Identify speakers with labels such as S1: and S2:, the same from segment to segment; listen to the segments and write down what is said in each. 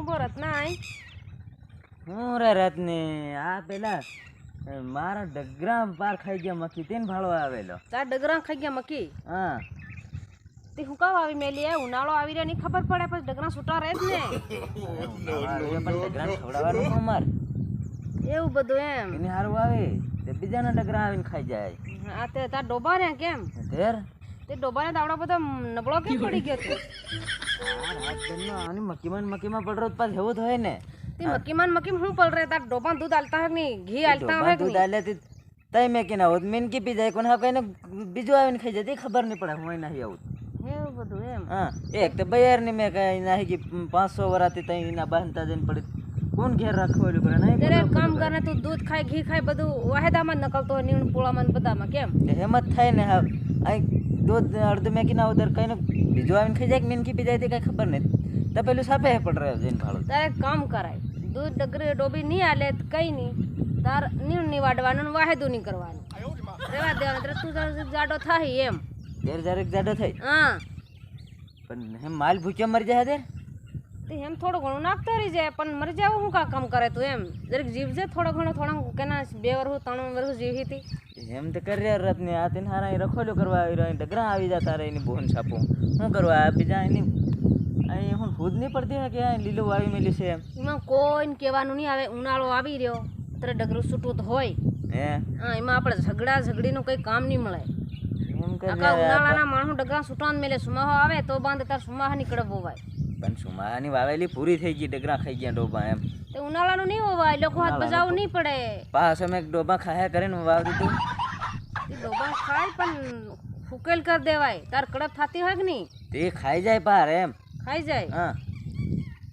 S1: રત્ના આઈ
S2: હું રે રત્ને આ પેલા મારા ડગરા પાર ખાઈ ગયા મકી તેને ભાળો આવેલો.
S1: તાર ડગરા ખાઈ ગયા મકી?
S2: હા.
S1: તે હું કાવ આવી મેલી? આ ઉનાળો આવી રહ્યો ની ખબર પડે પછી ડગરા છૂટા રહે જ ને.
S2: મારે પણ ડગરાને ખવડાવવાનું કોણ
S1: એવું બધું એમ.
S2: એને હારું આવે તે બીજાના ડગરા આવીને ખાઈ જાય.
S1: આ તે તાર ડોબા ને કેમ?
S2: તેર
S1: તે ડોબાને દાવડા બધો નબળો કેમ પડી ગયો તું?
S2: આની મકીમાં ને મકીમાં પડરો એવું જ હોય ને.
S1: તે મકીમાં હું પડ રહે તાર ડોબા દૂધ આલતા હે ની ઘી આલતા હે
S2: દૂધ આલે તે તઈ મેં કે ના હોત મેન કી પી જાય કોને હા કઈને બીજું આવીને ખાઈ જાય તે ખબર નહીં પડે હું નહીં આવું.
S1: એવું બધું એમ?
S2: હા એક તો બયારની મેં કઈ નાહી કે પાંચસો વરાથી તઈ એના બાંધતા જઈને પડી. કોણ ઘેર રાખવાનું કરે? નહીં
S1: ત્યારે કામ કરે તું દૂધ ખાય ઘી ખાય બધું વાહેદામાં જ નકલતો હોય નીણ પોળામાં ને બધામાં કેમ?
S2: તે હેમત થાય ને હા. અહીં દૂધ અડધું મેં ના ઉધર કઈને બીજું આવીને ખાઈ જાય કે મીનકી પી જાય તે કઈ ખબર નહીં તો પેલું સાપે પડ રહ્યો જઈને ભાડો
S1: તારે કામ કરાય. દૂધ ડગરી ડોબી નહીં આલે કઈ નહીં. તાર નીણ નહીં વાડવાનું ને વાહેદું નહીં કરવાનું. રેવા દેવાનું એટલે તું તારો જાડો થાય એમ.
S2: જરીક જાડો થઈ
S1: હા.
S2: પણ માલ ભૂખ્યો મરી જાય તે
S1: તે એમ થોડું ઘણું નાખતો રહી જાય પણ મરી જાવ હું કા કામ કરે તું એમ? જરીક જીવજે થોડો ઘણો થોડા કેના બે વર્ષ ત્રણ વર્ષ જીવી હતી.
S2: એમ તો કરી રત ને આ તેને હારા રખોલ્યો કરવા આવી રહ્યો ડગરા આવી જતા રહે એની બોન છાપું. શું કરવા આ બીજા એની અહીં હું ખુદ નહીં પડતી કે આ લીલું વાવી મેલી છે એમ?
S1: એમાં કોઈને કહેવાનું નહીં આવે ઉનાળો આવી રહ્યો અત્યારે ડગરું છૂટું તો હોય.
S2: હે?
S1: હા એમાં આપણે ઝઘડા ઝઘડીનું કંઈ કામ નહીં મળે. આખા ઉનાળાના માણસો ડગરા છૂટાન મેલે સુમાહો આવે તો બાંધ તાર સુમાહ નીકળે બોવાય
S2: પણ સુમાની વાવેલી પૂરી થઈ ગઈ ડગરા ખાઈ ગયા ડોબા એમ.
S1: તે ઉનાળાનું નહીં હોવાય લોકો હાથ બજાવવું નહીં પડે.
S2: પાછો મેં ડોબા ખાયા કરીને વાવ દીધું
S1: તે ડોબા ખાય પણ ફૂકેલ કરી દેવાય. તાર કડપ થતી હોય કે નહીં?
S2: તે ખાઈ જાય પાર એમ.
S1: ખાઈ જાય?
S2: હા.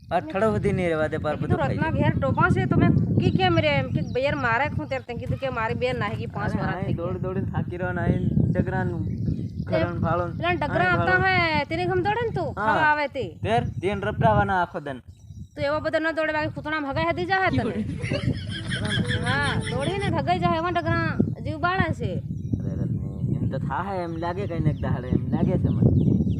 S2: પાર ઠળો સુધી નહીં રહેવા દે પાર
S1: કીધું
S2: બધું ખાઈ
S1: રત્ના ઘેર ડોબા છે તો મેં કી કેમ રે? એમ કે બેર મારે હું ત્યારે તે કીધું કે મારી બેન નાહી ગઈ પાંચ
S2: જાય
S1: વર્ષ
S2: અહીં દોડ દોડીને થાકી રહ્યો ને અહીં ડગરાનું ખરણ ફાળું
S1: પેલા ડગરા આવતા હોય તેને ગમ દોડે ને તું? ખાવા આવે તે.
S2: તેર તેન રપડાવાના આખો દન.
S1: તો એવો બધો ન દોડે બાકી ખૂતણા હગાઈ હતી જાય તને? હા દોડીને હગાઈ જાય એમાં ડગરા જીવ બાળા છે.
S2: અરે રત્ની, એમ તો થાહે એમ લાગે કઈ ને દહાડે એમ લાગે છે મને.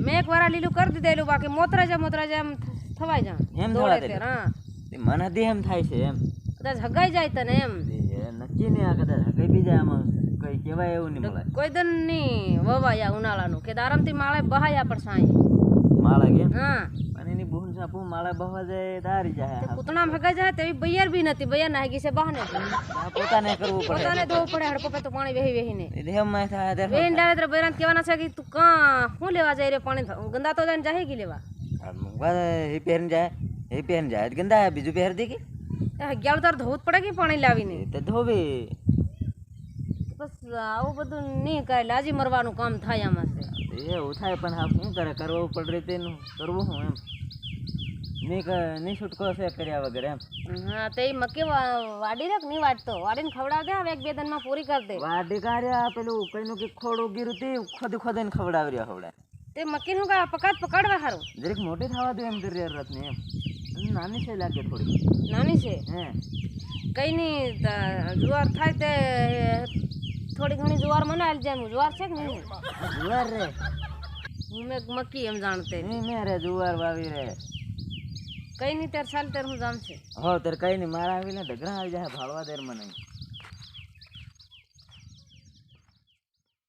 S1: મેં એક વાર આ લીલું કરી દીધેલું બાકી મોતરા જા મોતરા જા એમ થવાય જા
S2: એમ
S1: દોડે
S2: થવા
S1: તે,
S2: દે
S1: હા.
S2: તે મને હદી એમ થાય છે એમ.
S1: કદાચ હગાઈ જાય તને એમ.
S2: એ નક્કી નહીં આ કદાચ કઈ બીજા આમાં. કઈ કહેવાય એવું નહીં મળે.
S1: કોઈ દન નહીં વવાયા ઉનાળાનું. કે આરામથી માળે બહાયા પણ સાંઈ.
S2: માળા કે?
S1: હા.
S2: અને એની બહુ સાપુ માળા બહવા જાય તારી જાય
S1: પૂતણા ભગા જાય તેવી બૈયાર બી નથી. બૈયર ના ગઈ છે બહાને.
S2: પોતાને કરવું પડે.
S1: પોતાને ધોવું પડે હડકો પે તો પાણી વહી વહી
S2: ને દેહમાં થાય ત્યારે
S1: વેહીને ડાવે તો બૈરાન કહેવાના છે કે તું કા હું લેવા જાય રે પાણી ગંદા તો જાય જાહે કી લેવા
S2: એ પહેરીને જાય. એ પહેરીને જાય. ગંદા બીજું પહેર દે કે
S1: હગ્યાળું તાર ધોવું જ પડે કે પાણી લાવીને?
S2: તો
S1: બસ આવું બધું નહીં કાય લાજી મરવાનું કામ થાય આમાં છે.
S2: એવું થાય પણ હા શું કરે? કરવું પડે તેનું કરવું હું એમ. નહીં ક- નહીં છૂટકો છે કર્યા વગર એમ.
S1: હા તે મક્કી વાડી રાખ નહીં વાટતો વાડીને ખવડાવ દે હવે એક બે દિનમાં પૂરી કરી દે.
S2: વાડી કાર્ય પેલું કઈનું કે ખોડું ગીરું તે ખોદ ખોદીને ખવડાવી રહ્યા ખવડાય
S1: તે મક્કી નું કા પકાત પકડવા હારું.
S2: જરીક મોટી થવા દે એમ કરી રથની એમ. નાની છે લાગે થોડી.
S1: નાની છે?
S2: હે.
S1: કઈ નહીં જુવાર થાય તે થોડી ઘણી જુવાર મને આલી જાય જુવાર છે કે નહીં?
S2: જુવાર રે.
S1: હું મેં મક્કી એમ જાણતે.
S2: નહીં મેં રે જુવાર વાવી રે.
S1: કઈ નહીં ત્યારે ચાલ ત્યારે હું જાણશે?
S2: હો તારે કઈ નહીં મારા આવીને ઢગરા આવી જાય ભાળવા દેર મને.